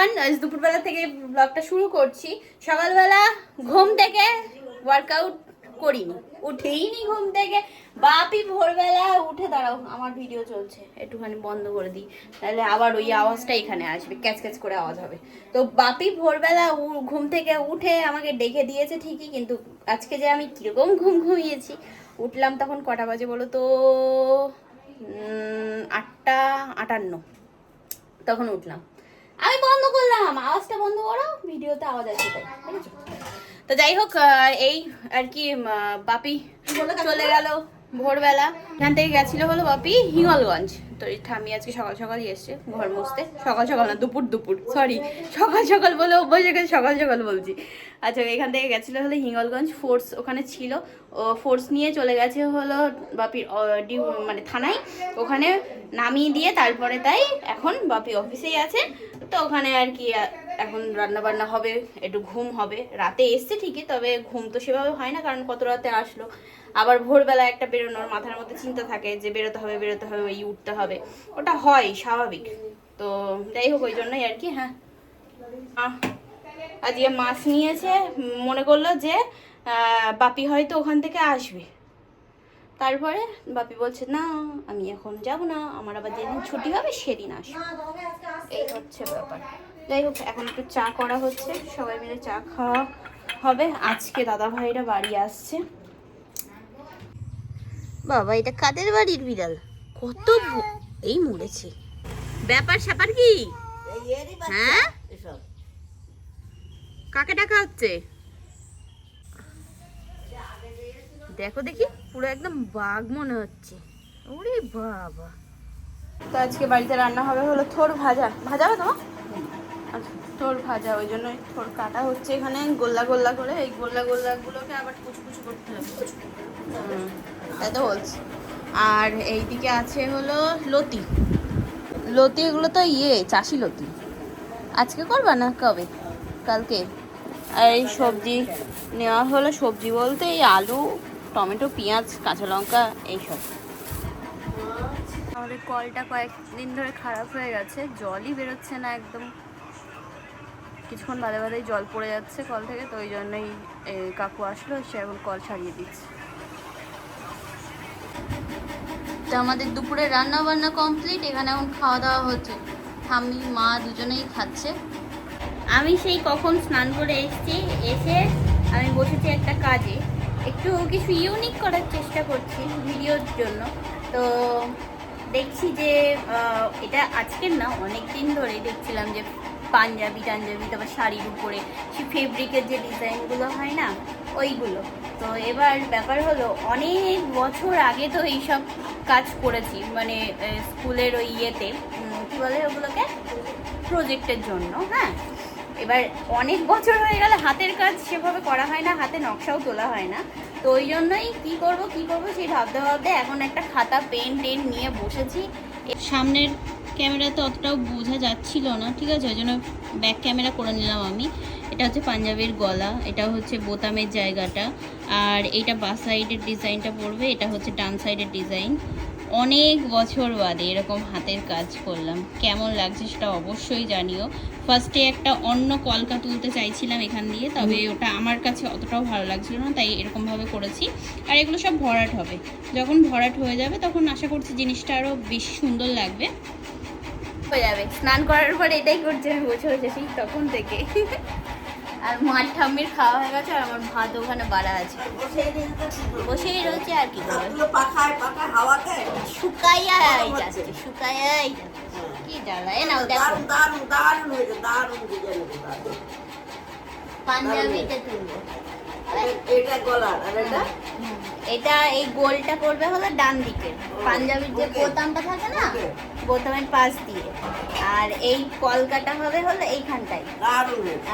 Everyone আজ দুপুরবেলা থেকে ব্লগটা শুরু করছি। সকালবেলা ঘুম থেকে ওয়ার্কআউট করিনি, উঠেইনি ঘুম থেকে। বাপি ভোরবেলা উঠে, দাঁড়াও, আমার ভিডিও চলছে, একটুখানি বন্ধ করে দিই। তাহলে আবার ওই আওয়াজটা এখানে আসবে, ক্যাচ ক্যাচ করে আওয়াজ হবে। তো বাপি ভোরবেলা ঘুম থেকে উঠে আমাকে ডেকে দিয়েছে ঠিকই, কিন্তু আজকে যে আমি কীরকম ঘুম ঘুমিয়েছি, উঠলাম তখন কটা বাজে বলো তো? আটটা আটান্ন, তখন উঠলাম। আমি বন্ধ করলাম। আওয়াজটা বন্ধ করো ভিডিওতে আওয়াজ আছে তাই বুঝেছ? তো যাই হোক এই আর কি বাপি চলে গেল। ভোরবেলা এখান থেকে গেছিল হলো বাপি হিঙ্গলগঞ্জ। তো ঠামি আজকে সকাল সকালই এসছে, ঘর মুছতে। সকাল সকাল না, দুপুর দুপুর সরি সকাল সকাল বলে অভ্যাস গেছে, সকাল সকাল বলছি। আচ্ছা এখান থেকে গেছিল হলো হিঙ্গলগঞ্জ ফোর্স ওখানে ছিল। ও ফোর্স নিয়ে চলে গেছে হলো বাপির মানে থানায়। ওখানে নামিয়ে দিয়ে তারপরে তাই এখন বাপি অফিসেই আছে। তো ওখানে আর কি এখন রান্না বান্না হবে, একটু ঘুম হবে। রাতে এসছে ঠিকই, তবে ঘুম তো সেভাবে হয় না, কারণ কত রাতে আসলো। আবার ভোরবেলা একটা বেরোনোর মাথার মধ্যে চিন্তা থাকে যে বেরোতে হবে বেরোতে হবে, ওই উঠতে হবে। ওটা হয়, স্বাভাবিক। তো যাই হোক, ওই জন্যই আর কি হ্যাঁ। আজকে মাছ নিয়েছে, মনে করল যে বাপি হয়তো ওখান থেকে আসবে। তারপরে বাপি বলছে, না, আমি এখন যাব না, আমার আবার যেদিন ছুটি হবে, সেদিন আসব। এই হচ্ছে ব্যাপার। যাই হোক এখন একটু চা করা হচ্ছে। সবাই মিলে চা খাওয়া হবে। আজকে দাদা ভাইরা বাড়ি আসছে। বাবা এটা কাদের বাড়ির বিড়াল? কত এই মরেছে। ব্যাপার স্যাপার কি? হ্যাঁ? কাকে ডাকা হচ্ছে? দেখো দেখি পুরো একদম বাঘ মনে হচ্ছে। ওরে বাবা। তো আজকে বাড়িতে রান্না হবে হলো থোর ভাজা। ভাজা হবে তোমার? আচ্ছা থোর ভাজা, ওই জন্য থোর কাটা হচ্ছে এখানে গোল্লা গোল্লা করে। এই গোল্লা গোল্লাগুলোকে আবার কুচু কুচু করতে হবে। তাই তো বলছি। আর এইদিকে আছে হলো লতি। লতি এগুলো তো ইয়ে চাষি লতি। আজকে করবা না কবে? কালকে? আর এই সবজি নেওয়া হলো সবজি বলতে এই আলু, টমেটো, পেঁয়াজ, কাঁচা লঙ্কা, এইসব। আমাদের কলটা কয়েকদিন ধরে খারাপ হয়ে গেছে, জলই বেরোচ্ছে না একদম। কিছুক্ষণ বাদে বাদেই জল পড়ে যাচ্ছে কল থেকে তো ওই জন্যই এ, কাকু আসলো সে এখন কল ছাড়িয়ে দিচ্ছে। তো আমাদের দুপুরে রান্না বান্না কমপ্লিট এখানে এখন খাওয়া দাওয়া হচ্ছে। ঠাম্মি মা দুজনেই খাচ্ছে। আমি সেই কখন স্নান করে এসেছি এসে আমি বসেছি একটা কাজে। একটু কিছু ইউনিক করার চেষ্টা করছি ভিডিওর জন্য। তো দেখছি যে এটা আজকের না অনেক দিন ধরেই দেখছিলাম যে পাঞ্জাবি টাঞ্জাবি, তারপর শাড়ির উপরে। সেই ফেব্রিকের যে ডিজাইনগুলো হয় না, ওইগুলো। তো এবার ব্যাপার হলো, অনেক বছর আগে তো এইসব কাজ করেছি মানে স্কুলের ওই ইয়েতে কি বলে ওগুলোকে? প্রজেক্টের জন্য হ্যাঁ? এবার অনেক বছর হয়ে গেলে, হাতের কাজ সেভাবে করা হয় না, হাতে নকশাও তোলা হয় না। তো ওই জন্যই কী করব কী করব, সেই ভাবতে ভাবতে এখন একটা খাতা পেন টেন নিয়ে বসেছি। সামনের ক্যামেরাতে অতটাও বোঝা যাচ্ছিল না ঠিক আছে? ওই জন্য ব্যাক ক্যামেরা করে নিলাম আমি। এটা হচ্ছে পাঞ্জাবের গলা এটা হচ্ছে বোতামের জায়গাটা আর এটা বাস সাইডের ডিজাইনটা পড়বে এটা হচ্ছে ডান সাইডের ডিজাইন। অনেক বছর বাদে এরকম হাতের কাজ করলাম কেমন লাগছে সেটা অবশ্যই জানিও। ফার্স্টে একটা অন্য কলকা তুলতে চাইছিলাম এখান দিয়ে তবে ওটা আমার কাছে অতটাও ভালো লাগছিল না তাই এরকমভাবে করেছি। আর এগুলো সব ভরাট হবে যখন ভরাট হয়ে যাবে তখন আশা করছি জিনিসটা আরও বেশি সুন্দর লাগবে। হয়ে যাবে। স্নান করার পর এটাই করছে আমি বসে সেই তখন থেকে। আর মার ঠাম্মির খাওয়া হয়ে গেছে আর আমার ভাত ওখানে বাড়া আছে। বসেই রয়েছে আর কি শুকাইয়াই যাচ্ছে শুকাইয়াই যাচ্ছে। কি জ্বালা এ নাও দেখো। হয়েছে হয়েছে পাঞ্জাবিতে তুলবো। এটা গলার আর এটা? হুম, এটা এই গোলটা করবে হলো ডান দিকে। পাঞ্জাবির যে বোতামটা থাকে না বোতামের পাশ দিয়ে। আর এই কলকাটা হবে হলো এইখানটায়।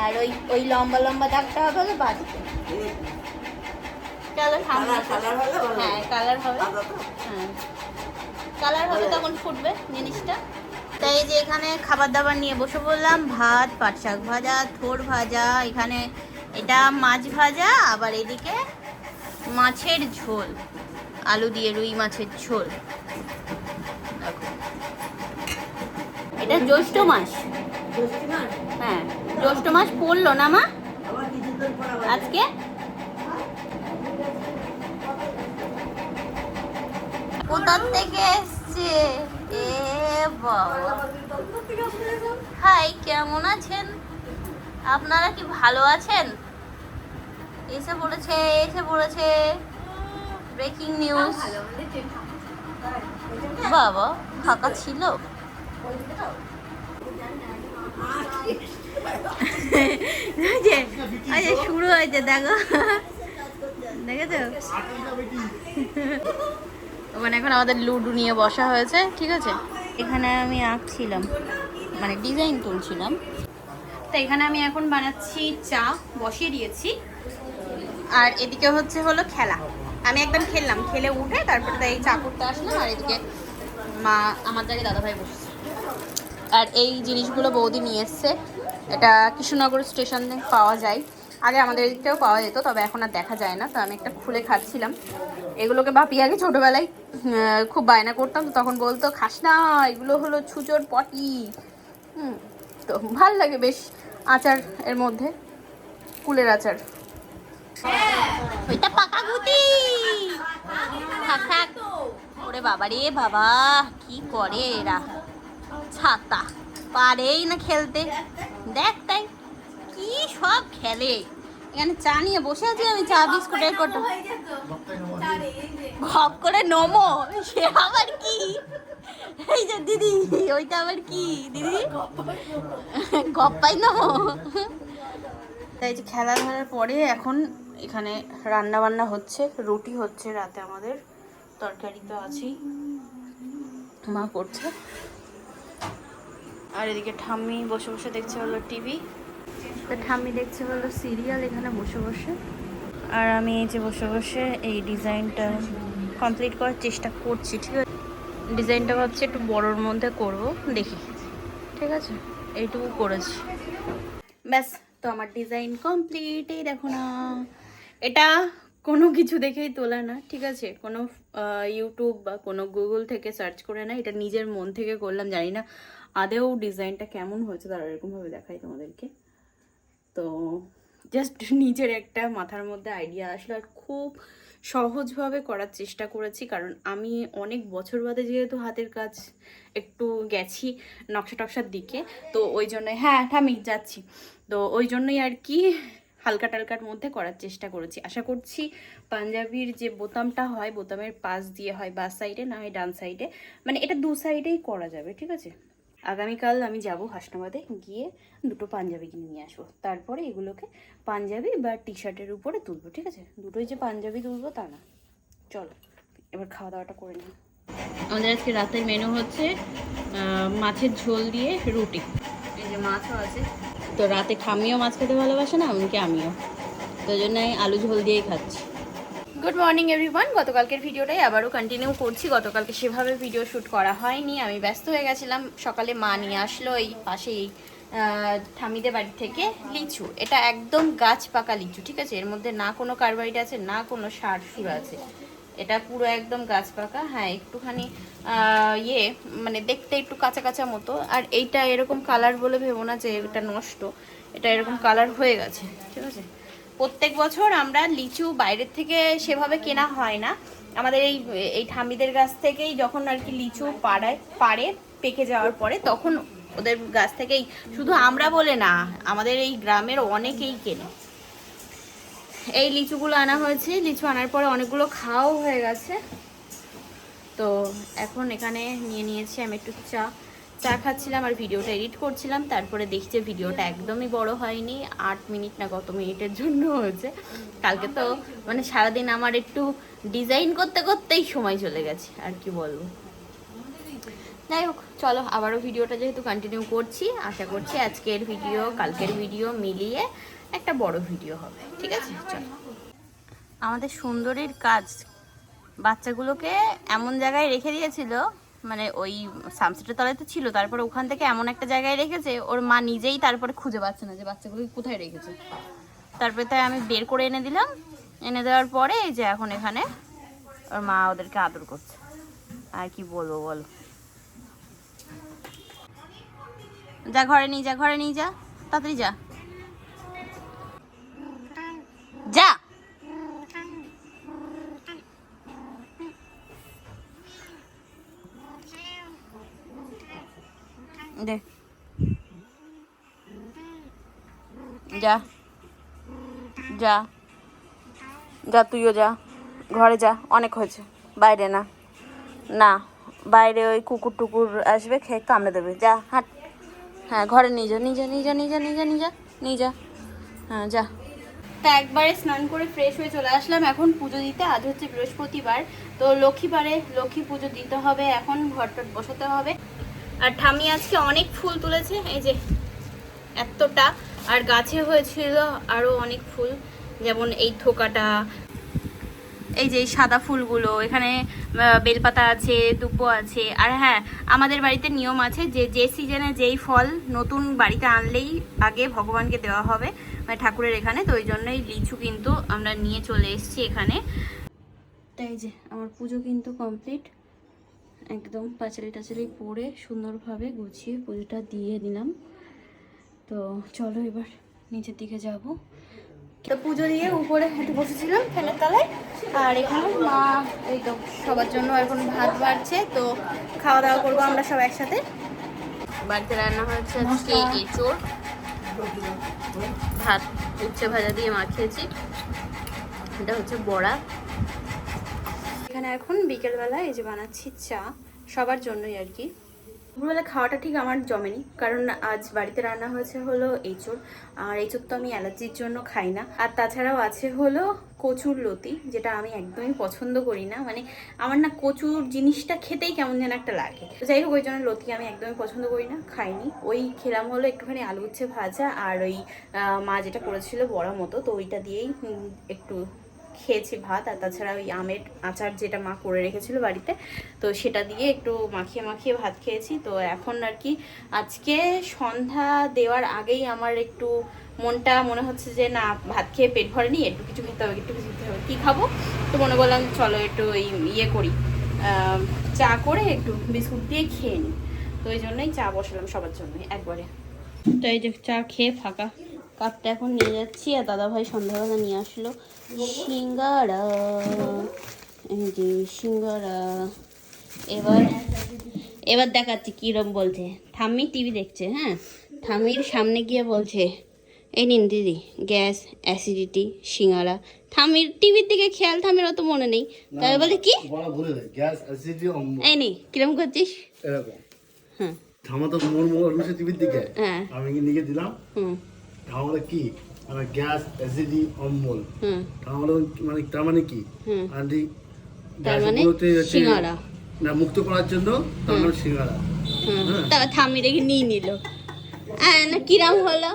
আর ওই ওই লম্বা লম্বা দাগটা হবে হলো বাঁ দিকে। চলো হ্যাঁ কালার হবে। হ্যাঁ। কালার হবে তখন ফুটবে জিনিসটা। তাই এই যে এখানে খাবার দাবার নিয়ে বসে বললাম ভাত পাট শাক ভাজা থোর ভাজা এখানে এটা মাছ ভাজা আবার এদিকে মাছের ঝোল। আলু দিয়ে রুই মাছের ঝোল। এটা জ্যৈষ্ঠ মাস। হ্যাঁ জ্যৈষ্ঠ মাস পড়ল না মা? আজকে? কোথার থেকে এসছে? এ বাবা। হাই কেমন আছেন? আপনারা কি ভালো আছেন? এসে পড়েছে এসে পড়েছে। ব্রেকিং নিউজ বাবা, ফাঁকা ছিল? যে শুরু হয়েছে, দেখো। দেখেছ? ওখানে এখন আমাদের লুডু নিয়ে বসা হয়েছে, ঠিক আছে? এখানে আমি আঁকছিলাম মানে ডিজাইন তুলছিলাম। তো এখানে আমি এখন বানাচ্ছি চা, বসিয়ে দিয়েছি। আর এদিকে হচ্ছে হলো খেলা। আমি একদম খেললাম, খেলে উঠে তারপরে তাই চা করতে আসলাম আর এদিকে মা, আমার জায়গায় দাদাভাই বসেছে। আর এই জিনিসগুলো বৌদি নিয়ে এসছে। এটা কৃষ্ণনগর স্টেশন পাওয়া যায়। আগে আমাদের এদিকটাও পাওয়া যেত, তবে এখন আর দেখা যায় না, তো আমি একটা খুলে খাচ্ছিলাম। এগুলোকে বাপি আগে ছোটোবেলায় খুব বায়না করতাম, তো তখন বলতো, খাস না, এগুলো হলো ছুচোর পটি। হুম, তো ভালো লাগে বেশ আচার এর মধ্যে, কুলের আচার। ওইটা পাকা গুটি। থাক থাক। ওরে বাবা রে বাবা, কি করে এরা? ছাতা। পারেই না খেলতে। দেখ তাই, কি সব খেলে। এখানে চা নিয়ে বসে আছি আমি, চা বিস্কুটের কটো। ঘপ করে নমো। সে আবার কি? এই যে দিদি, ওইটা আবার কি? দিদি? গপ্পাই নমো। তাই যে খেলা ধরার পরে এখন এখানে রান্না বান্না হচ্ছে রুটি হচ্ছে রাতে আমাদের তরকারি তো আছেই। মা করছে। আর এদিকে ঠাম্মি বসে বসে দেখছে হলো টিভি। তো ঠাম্মি দেখছে হলো সিরিয়াল এখানে বসে বসে। আর আমি এই যে বসে বসে এই ডিজাইনটা কমপ্লিট করার চেষ্টা করছি ঠিক আছে? ডিজাইনটা ভাবছি একটু বড়োর মধ্যে করব দেখি। ঠিক আছে? এইটুকু করেছি। ব্যাস তো আমার ডিজাইন কমপ্লিট এই দেখো না। এটা কোনো কিছু দেখেই তোলা না, ঠিক আছে? কোনো ইউটিউব বা কোনো গুগল থেকে সার্চ করে না, এটা নিজের মন থেকে করলাম, জানি না আদেও ডিজাইনটা কেমন হয়েছে, তারা এরকমভাবে দেখাই তোমাদেরকে। তো জাস্ট নিজের একটা মাথার মধ্যে আইডিয়া আসলো, আর খুব সহজভাবে করার চেষ্টা করেছি, কারণ আমি অনেক বছর বাদে যেহেতু হাতের কাজ একটু গেছি নকশা টকশার দিকে, তো ওই জন্য হ্যাঁ আমি যাচ্ছি। তো ওই জন্যই আর কি হালকা টালকার মধ্যে করার চেষ্টা করেছি। আশা করছি পাঞ্জাবির যে বোতামটা হয়, বোতামের পাশ দিয়ে হয় বাস সাইডে না হয় ডান সাইডে মানে এটা দু সাইডেই করা যাবে, ঠিক আছে? আগামীকাল আমি যাব হাসনাবাদে গিয়ে দুটো পাঞ্জাবি কিনে নিয়ে আসব। তারপরে এগুলোকে পাঞ্জাবি বা টি শার্টের উপরে তুলবো, ঠিক আছে? দুটোই যে পাঞ্জাবি তুলবো তা না। চলো, এবার খাওয়া দাওয়াটা করে নিই। আমাদের আজকে রাতের মেনু হচ্ছে মাছের ঝোল দিয়ে রুটি। এই যে মাছও আছে। তো রাতে ঠামিও মাছ খেতে ভালোবাসে না, এমনকি আমিও। তো জন্য আলু ঝোল দিয়েই খাচ্ছি। গুড মর্নিং এভরিওয়ান গতকালকের ভিডিওটাই আবারও কন্টিনিউ করছি। গতকালকে সেভাবে ভিডিও শ্যুট করা হয়নি। আমি ব্যস্ত হয়ে গেছিলাম। সকালে মা নিয়ে আসলো এই পাশেই ঠামিদের বাড়ি থেকে লিচু। এটা একদম গাছ পাকা লিচু, ঠিক আছে? এর মধ্যে না কোনো কার্বাইড আছে, না কোনো সার, সুর আছে। এটা পুরো একদম গাছ পাকা। হ্যাঁ একটুখানি ইয়ে মানে দেখতে একটু কাঁচা কাঁচা মতো। আর এইটা এরকম কালার বলে ভেবো না যে এটা নষ্ট। এটা এরকম কালার হয়ে গেছে, ঠিক আছে? প্রত্যেক বছর আমরা লিচু বাইরের থেকে সেভাবে কেনা হয় না। আমাদের এই এই ঠাম্মিদের গাছ থেকেই যখন আর কি লিচু পাড়ায়, পাড়ে পেকে যাওয়ার পরে তখন ওদের গাছ থেকেই, শুধু আমরা বলে না, আমাদের এই গ্রামের অনেকেই কেনে। এই লিচুগুলো আনা হয়েছে। লিচু আনার পরে অনেকগুলো খাওয়াও হয়ে গেছে। তো এখন এখানে নিয়ে নিয়েছি আমি একটু চা। চা খাচ্ছিলাম আর ভিডিওটা এডিট করছিলাম। তারপরে দেখছি যে ভিডিওটা একদমই বড় হয়নি। আট মিনিট না কত মিনিটের জন্য হয়েছে। কালকে তো মানে সারাদিন আমার একটু ডিজাইন করতে করতেই সময় চলে গেছে। আর কি বলব। যাই হোক, চলো আবারও ভিডিওটা যেহেতু কন্টিনিউ করছি, আশা করছি আজকের ভিডিও, কালকের ভিডিও মিলিয়ে একটা বড় ভিডিও হবে, ঠিক আছে? চলো। আমাদের সুন্দরীর কাজ। বাচ্চাগুলোকে এমন জায়গায় রেখে দিয়েছিল মানে ওই সামসেটের তলায় তো ছিল, তারপরে ওখান থেকে এমন একটা জায়গায় রেখেছে, ওর মা নিজেই তারপরে খুঁজে পাচ্ছে না যে বাচ্চাগুলোকে কোথায় রেখেছে। তারপরে তাই আমি বের করে এনে দিলাম। এনে দেওয়ার পরে যে এখন এখানে ওর মা ওদেরকে আদর করছে। আর কি বলব বলো? যা ঘরে নিয়ে যা, ঘরে নিয়ে যা, তাড়াতাড়ি যা। যা। যা। যা, তুইও যা। ঘরে যা, অনেক হয়েছে। বাইরে না। না, বাইরে ওই কুকুর টুকুর আসবে, খেয়ে কামড়ে দেবে। যা, হাট। হ্যাঁ ঘরে নিয়ে যা নিয়ে যা নিয়ে যা নিয়ে যা নিয়ে যা নিয়ে যা নিয়ে যা। হ্যাঁ যা। তা একবারে স্নান করে ফ্রেশ হয়ে চলে আসলাম। এখন পুজো দিতে, আজ হচ্ছে বৃহস্পতিবার। তো লক্ষ্মীবারে লক্ষ্মী পুজো দিতে হবে, এখন ঘরটট বসাতে হবে। আর ঠামি আজকে অনেক ফুল তুলেছে, এই যে, এতটা। আর গাছে হয়েছিল আরও অনেক ফুল, যেমন এই থোকাটা, এই যে সাদা ফুলগুলো, এখানে বেলপাতা আছে দুপো আছে, আর হ্যাঁ আমাদের বাড়িতে নিয়ম আছে যে যে সিজনে যেই ফল নতুন বাড়িতে আনলেই আগে ভগবানকে দেওয়া হবে মানে ঠাকুরের এখানে, তো ওই জন্যই লিচু কিন্তু আমরা নিয়ে চলে এসেছি এখানে। তাই যে, আমার পুজো কিন্তু কমপ্লিট। একদম পাঁচালি টাচালি পরে সুন্দরভাবে গুছিয়ে পুজোটা দিয়ে দিলাম। তো চলো এবার নিচের দিকে যাব। তো পুজো দিয়ে উপরে হেঁটে বসেছিলাম ফ্যানের তলায়। আর এখানে মা এই তো সবার জন্য এখন ভাত বাড়ছে তো খাওয়া দাওয়া করব আমরা সব একসাথে। বাড়িতে রান্না হচ্ছে আজকে এঁচোড় ভাত উচ্ছে ভাজা দিয়ে মাখিয়েছি এটা হচ্ছে বড়া। এখানে এখন বিকেলবেলা এই যে বানাচ্ছি চা সবার জন্যই আর কি। দুপুরবেলা খাওয়াটা ঠিক আমার জমেনি, কারণ আজ বাড়িতে রান্না হয়েছে হলো এঁচোড়। আর এঁচোড় তো আমি অ্যালার্জির জন্য খাই না। আর তাছাড়াও আছে হলো কচুর লতি, যেটা আমি একদমই পছন্দ করি না। মানে আমার না কচুর জিনিসটা খেতেই কেমন যেন একটা লাগে। যাই হোক, ওই জন্য লতি আমি একদমই পছন্দ করি না, খাইনি। ওই খেলাম হলো একটুখানি আলু উচ্ছে ভাজা আর ওই মা যেটা করেছিল বড়া মতো, তো ওইটা দিয়েই একটু খেয়েছি ভাত, আর তাছাড়া ওই আমের আচার যেটা মা করে রেখেছিল বাড়িতে, তো সেটা দিয়ে একটু মাখিয়ে মাখিয়ে ভাত খেয়েছি। তো এখন আর কি, আজকে সন্ধ্যা দেওয়ার আগেই আমার একটু মনটা মনে হচ্ছে যে, না, ভাত খেয়ে পেট ভরেনি, একটু কিছু খেতে হবে, একটু কিছু খেতে হবে। কী খাব? তো মনে করলাম, চলো একটু ওই ইয়ে করি। চা করে একটু বিস্কুট দিয়ে খেয়ে নিই তো ওই জন্যই চা বসালাম সবার জন্যই, একবারে। তো এই যে চা খেয়ে ফাঁকা। কাপটা এখন নিয়ে যাচ্ছি আর দাদা ভাই সন্ধ্যাবেলা নিয়ে আসলো। সিঙ্গারা এই যে সিঙ্গারা। এবার এবার দেখাচ্ছি কিরম বলছে। ঠাম্মি টিভি দেখছে হ্যাঁ? ঠাম্মির সামনে গিয়ে বলছে এই নিন দিদি গ্যাস অ্যাসিডিটি সিঙ্গারা। ঠাম্মির টিভির দিকে খেয়াল ঠাম্মির অত মনে নেই। তবে বলে কি? এই নি কিরম করছিস? এরকম। হ্যাঁ। তো মোর মোর টিভির দিকে। হ্যাঁ। আমি নিয়ে দিলাম? হুম। ধামাটা কি? মানে গ্যাস অ্যাসিডি অম্বল। ধামাটা মানে তার মানে কি? আন্টি তার মানে সিঙ্গারা। না মুক্ত করার জন্য তার মানে সিঙ্গারা। হ্যাঁ। থামি দেখে নিয়ে নিল। হ্যাঁ না কিরাম হলো?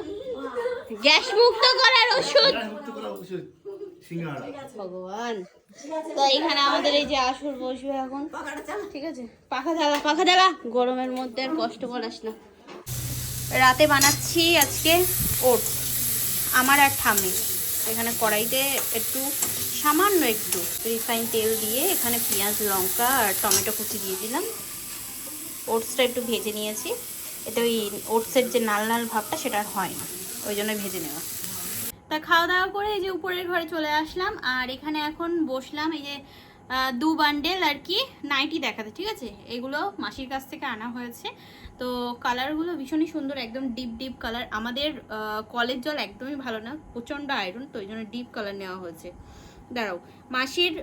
গ্যাস মুক্ত করার ওষুধ? সিঙ্গারা। ভগবান। তো এখানে আমাদের এই যে আসর বসবে এখন। ঠিক আছে? পাখা জ্বালা পাখা জ্বালা গরমের মধ্যে আর কষ্ট করাস না। রাতে বানাচ্ছি আজকে। ওটস আমার আর ঠাম্মি এখানে কড়াইতে একটু, সামান্য একটু রিফাইন তেল দিয়ে এখানে পেঁয়াজ, লঙ্কা আর টমেটো কুচি দিয়ে দিলাম। ওটসটা একটু ভেজে নিয়েছি। এতে ওই ওটসের যে নাল নাল ভাবটা সেটা আর হয় না। ওই জন্য ভেজে নেওয়া। তা খাওয়া দাওয়া করে এই যে উপরের ঘরে চলে আসলাম। আর এখানে এখন বসলাম এই যে দু বান্ডেল আর কি নাইটি দেখাতে, ঠিক আছে? এগুলো মাসির কাছ থেকে আনা হয়েছে। তো কালারগুলো ভীষণই সুন্দর, একদম ডিপ ডিপ কালার আমাদের কলের জল একদমই ভালো না, প্রচণ্ড আয়রন তো ওই জন্য ডিপ কালার নেওয়া হয়েছে। দাঁড়াও, মাসির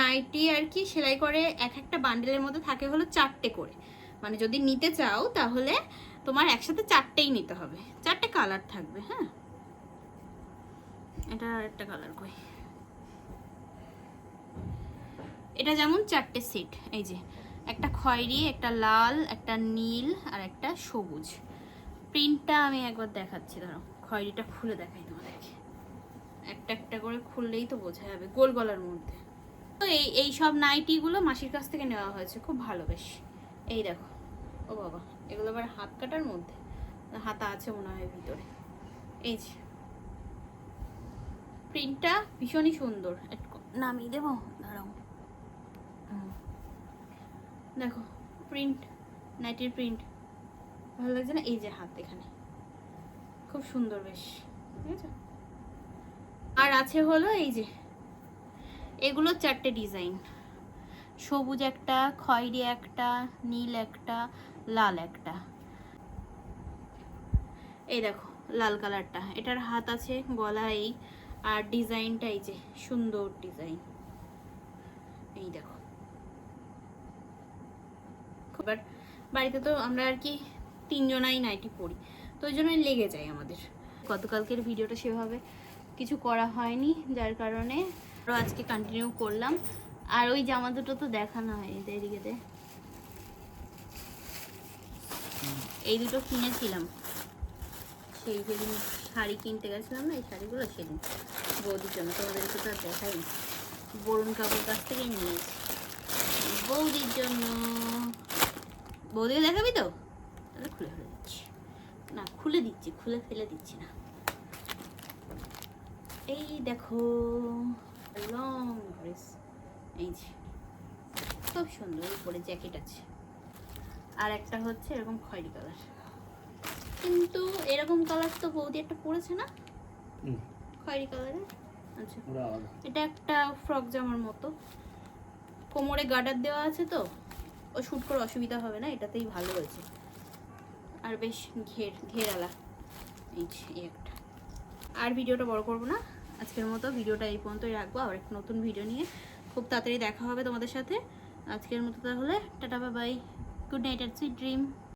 নাইটি আর কি সেলাই করে এক একটা বান্ডেলের মধ্যে থাকে হলো চারটে করে। মানে যদি নিতে চাও তাহলে তোমার একসাথে চারটেই নিতে হবে। চারটে কালার থাকবে হ্যাঁ? এটা আর একটা কালার কই? এটা যেমন চারটে সেট এই যে। একটা খয়েরি, একটা লাল, একটা নীল আর একটা সবুজ। প্রিন্টটা আমি একবার দেখাচ্ছি, দাঁড়াও। খয়েরিটা খুলে দেখাই তোমাদেরকে। একটা একটা করে খুললেই তো বোঝা যাবে, গোল গলার মধ্যে। তো এই এই সব নাইটিগুলো মাসির কাছ থেকে নেওয়া হয়েছে, খুব ভালো, বেশ। এই দেখো, ও বাবা, এগুলো আবার হাত কাটার মধ্যে? হাতা আছে মনে হয় ভিতরে। এই যে। প্রিন্টটা ভীষণই সুন্দর। নামিয়ে দেবো? দাঁড়াও। দেখো প্রিন্ট নাইটির প্রিন্ট ভালো লাগছে না? এই যে হাত এখানে। খুব সুন্দর বেশ, ঠিক আছে? আর আছে হলো এই যে, এগুলো চারটে ডিজাইন সবুজ একটা, খয়েরি একটা, নীল একটা, লাল একটা। এই দেখো, লাল কালারটা। এটার হাত আছে, গলা এই, আর ডিজাইনটা এই যে, সুন্দর ডিজাইন এই দেখো। এবার বাড়িতে তো আমরা আর কি তিনজনাই নাইটি পরি তো ওই জন্যই লেগে যায় আমাদের। গতকালকের ভিডিওটা সেভাবে কিছু করা হয়নি, যার কারণে আরও আজকে কন্টিনিউ করলাম। আর ওই জামা দুটো তো দেখানো হয় এই যে এদিকে দে। এই দুটো কিনেছিলাম। সেই যেদিন শাড়ি কিনতে গেছিলাম না, এই শাড়িগুলো সেদিন। বৌদির জন্য তোমাদেরকে তো আর দেখাই বরুণ কাকুর কাছ থেকেই নিয়েছি। বৌদির জন্য বৌদিকে দেখাবি তো? তাহলে খুলে ফেলে দিচ্ছি। না খুলে দিচ্ছি খুলে ফেলে দিচ্ছি না। এই দেখো লং ড্রেস এই যে খুব সুন্দর উপরে জ্যাকেট আছে। আর একটা হচ্ছে এরকম খয়েরি কালার কিন্তু এরকম কালার তো বৌদি একটা পরেছে না? খয়েরি কালারের আচ্ছা। এটা একটা ফ্রক জামার মতো। কোমরে গার্ডার দেওয়া আছে তো? ও শ্যুট করে অসুবিধা হবে না, এটাতেই ভালো হয়েছে। আর বেশ ঘের, ঘেরালা। এই একটা। আর ভিডিওটা বড় করব না, আজকের মতো ভিডিওটা এই পর্যন্তই রাখব। আর একটা নতুন ভিডিও নিয়ে খুব তাড়াতাড়ি দেখা হবে তোমাদের সাথে। আজকের মতো তাহলে, টাটা বাই গুড নাইট আর সুইট ড্রিম